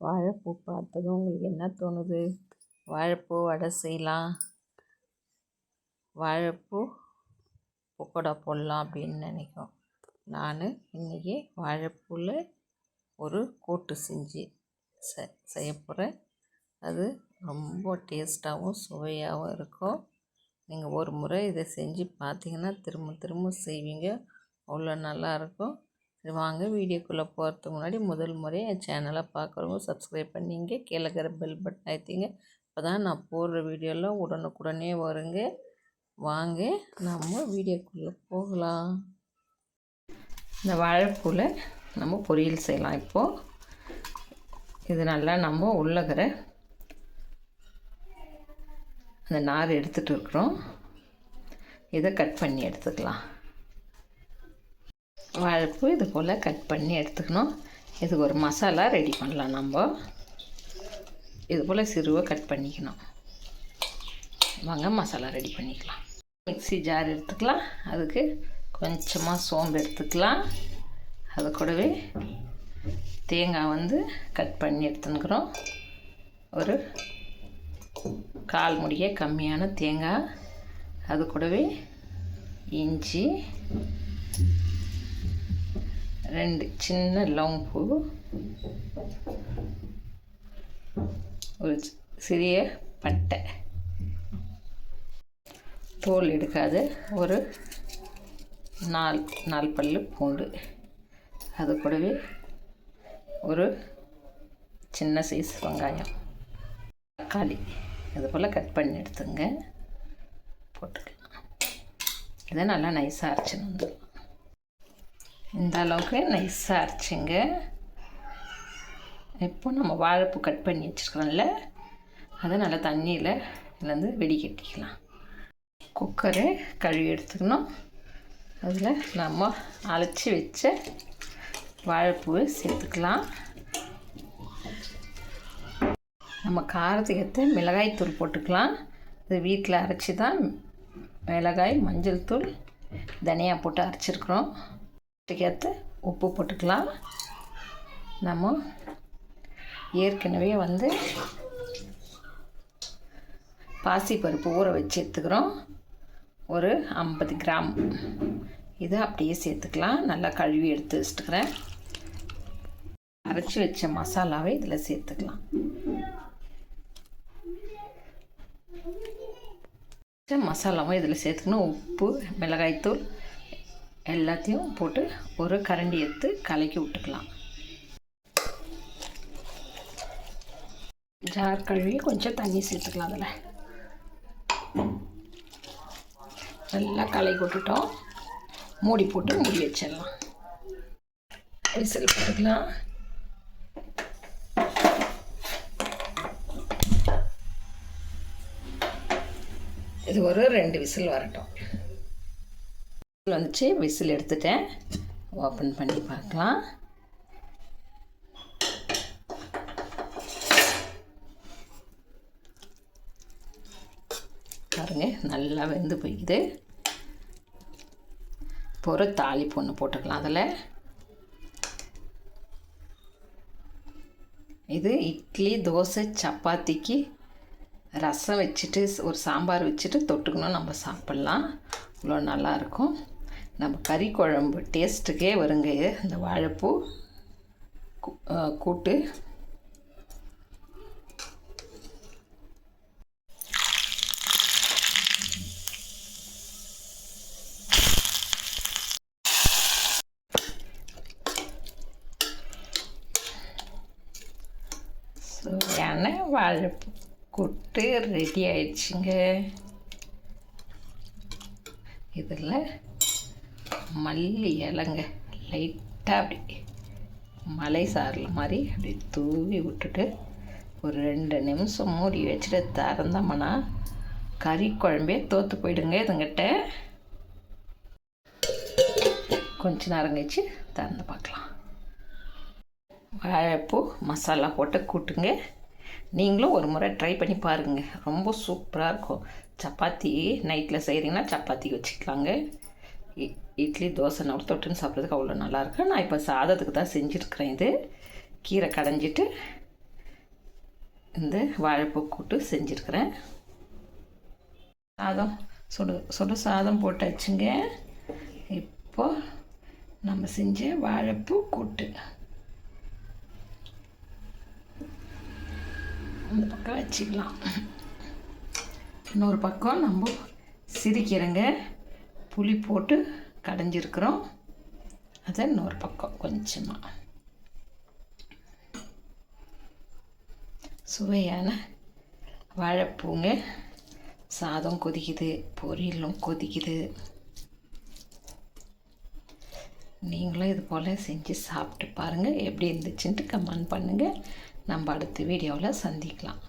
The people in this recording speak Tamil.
வாழைப்பூ பார்த்ததும் உங்களுக்கு என்ன தோணுது? வாழைப்பூ வடை செய்யலாம். வாழைப்பூ பக்கோடா போடலாம் அப்படின்னு நினைக்கும். நான் இன்றைக்கி வாழைப்பூவில் ஒரு கூட்டு செஞ்சு செ செய்ய போகிறேன் அது ரொம்ப டேஸ்ட்டாகவும் சுவையாகவும் இருக்கும். நீங்கள் ஒரு முறை இதை செஞ்சு பார்த்தீங்கன்னா திரும்ப திரும்ப செய்வீங்க. அவ்வளோ நல்லாயிருக்கும் சரி வாங்க வீடியோக்குள்ளே போகிறதுக்கு முன்னாடி முதல் முறையாக என் சேனலை பார்க்குறவங்க சப்ஸ்கிரைப் பண்ணிங்க கீழே பெல் பட்டன் ஆயிடுங்க அப்போ தான் நான் போடுற வீடியோலாம் உடனுக்குடனே வருங்க. வாங்க நம்ம வீடியோக்குள்ளே போகலாம். இந்த வாழைப்பூவில் நம்ம பொரியல் செய்யலாம். இப்போது இது நல்லா நம்ம உள்ளகிற அந்த நார் எடுத்துகிட்டு இருக்கிறோம். இதை கட் பண்ணி எடுத்துக்கலாம். வாழைப்பூ இது போல் கட் பண்ணி எடுத்துக்கணும். இதுக்கு ஒரு மசாலா ரெடி பண்ணலாம் நம்ம. இது போல் சிறுவை கட் பண்ணிக்கணும். வாங்க மசாலா ரெடி பண்ணிக்கலாம். மிக்ஸி ஜார் எடுத்துக்கலாம். அதுக்கு கொஞ்சமாக சோம்பு எடுத்துக்கலாம். அது கூடவே தேங்காய் வந்து கட் பண்ணி எடுத்துனுக்குறோம் ஒரு கால் முடிய கம்மியான தேங்காய். அது கூடவே இஞ்சி ரெண்டு சின்ன லவங்கு ஒரு சிறிய பட்டை. தோல் எடுக்காது ஒரு நாலு நாலு பல் பூண்டு. அது கூடவே ஒரு சின்ன சைஸ் வெங்காயம். தக்காளி. இது போல் கட் பண்ணி எடுத்துங்க. போட்டுக்கலாம். இதை நல்லா நைஸாக அரைச்சின்னு வந்துடலாம் இந்த அளவுக்கு நைஸாக அரைச்சிங்க. இப்போ நம்ம வாழைப்பூ கட் பண்ணி வச்சுருக்கோம்ல அதை நல்லா தண்ணியில் இதுலேருந்து வெடிக்கட்டிக்கலாம். குக்கரு கழுவி எடுத்துக்கணும். அதில் நம்ம அழைச்சி வச்ச வாழைப்பூவை சேர்த்துக்கலாம். நம்ம காரத்துக்கு ஏற்ற மிளகாய் தூள் போட்டுக்கலாம். இது வீட்டில் அரைச்சி தான் மிளகாய் மஞ்சள் தூள் தனியா போட்டு அரைச்சிருக்குறோம். ஏற்ற உப்பு போட்டுக்கலாம். நம்ம ஏற்கனவே வந்து பாசிப்பருப்பு ஊற வச்சு எடுத்துக்கிறோம். ஒரு ஐம்பது கிராம். இதை அப்படியே சேர்த்துக்கலாம். நல்லா கழுவி எடுத்து வச்சுட்டுக்கிறேன். அரைச்சி வச்ச மசாலாவை இதில் சேர்த்துக்கலாம். மசாலாவும் இதில் சேர்த்துக்கணும். உப்பு மிளகாய்த்தூள் எல்லாத்தையும் போட்டு ஒரு கரண்டி எடுத்து கலக்கி விட்டுக்கலாம். ஜார் கழுவி கொஞ்சம் தண்ணி சேர்த்துக்கலாம் அதில். நல்லா கலக்கி விட்டுட்டோம். மூடி போட்டு மூடி வச்சிடலாம். விசில் போட்டுக்கலாம். இது ஒரு ரெண்டு விசில் வரட்டும். வந்துச்சு விசில் எடுத்துட்டேன். ஓப்பன் பண்ணி பார்க்கலாம். பாருங்க நல்லா வெந்து போய்க்குது. இப்போ ஒரு தாளிப்பு ஒன்று போட்டுக்கலாம் அதில். இது இட்லி தோசை சப்பாத்திக்கு ரசம் வச்சுட்டு ஒரு சாம்பார் வச்சுட்டு தொட்டுக்கணும் நம்ம சாப்பிட்லாம். இவ்வளோ நல்லாயிருக்கும் நம்ம கறி குழம்பு டேஸ்ட்டுக்கே வருங்க. இந்த வாழைப்பூ கூட்டு. சுவையான வாழைப்பூ கூட்டு ரெடி ஆயிடுச்சுங்க. இதில் மல்லி இலங்க. லைட்டாக அப்படி மலை சாரல் மாதிரி அப்படி தூவி விட்டுட்டு ஒரு ரெண்டு நிமிஷம் மூடி வச்சுட்டு திறந்தோம்னா கறி குழம்பே தோற்று போயிடுங்க இதுங்கிட்ட. கொஞ்ச நேரம் கழிச்சு திறந்து பார்க்கலாம். வாழைப்பூ மசாலா போட்டு கூட்டுங்க. நீங்களும் ஒரு முறை ட்ரை பண்ணி பாருங்கள் ரொம்ப சூப்பராக இருக்கும். சப்பாத்தி நைட்டில் செய்கிறீங்கன்னா சப்பாத்தி வச்சுக்கலாங்க. இட்லி தோசை நம்ம தொட்டுன்னு சாப்பிட்றதுக்கு அவ்வளோ நல்லாயிருக்கு. நான் இப்போ சாதத்துக்கு தான் செஞ்சுருக்கிறேன் இது. கீரை கடைஞ்சிட்டு இந்த வாழைப்பூ கூட்டு செஞ்சுருக்கிறேன். சாதம் சுடு சுடு சாதம் போட்டாச்சுங்க. இப்போ நம்ம செஞ்ச வாழைப்பூ கூட்டு. இந்த பக்கம் வச்சுக்கலாம். இன்னொரு பக்கம் நம்ம சிரிக்கிறேங்க. புளி போட்டு கடைஞ்சிருக்கிறோம். அதை இன்னொரு பக்கம் கொஞ்சமாக சுவையான வாழைப்பூங்க. சாதம் கொதிக்குது பொரியலும் கொதிக்குது. நீங்களும் இது போல் செஞ்சு சாப்பிட்டு பாருங்கள் எப்படி இருந்துச்சுன்ட்டு கமெண்ட் பண்ணுங்கள் நம்ம அடுத்த வீடியோவில் சந்திக்கலாம்.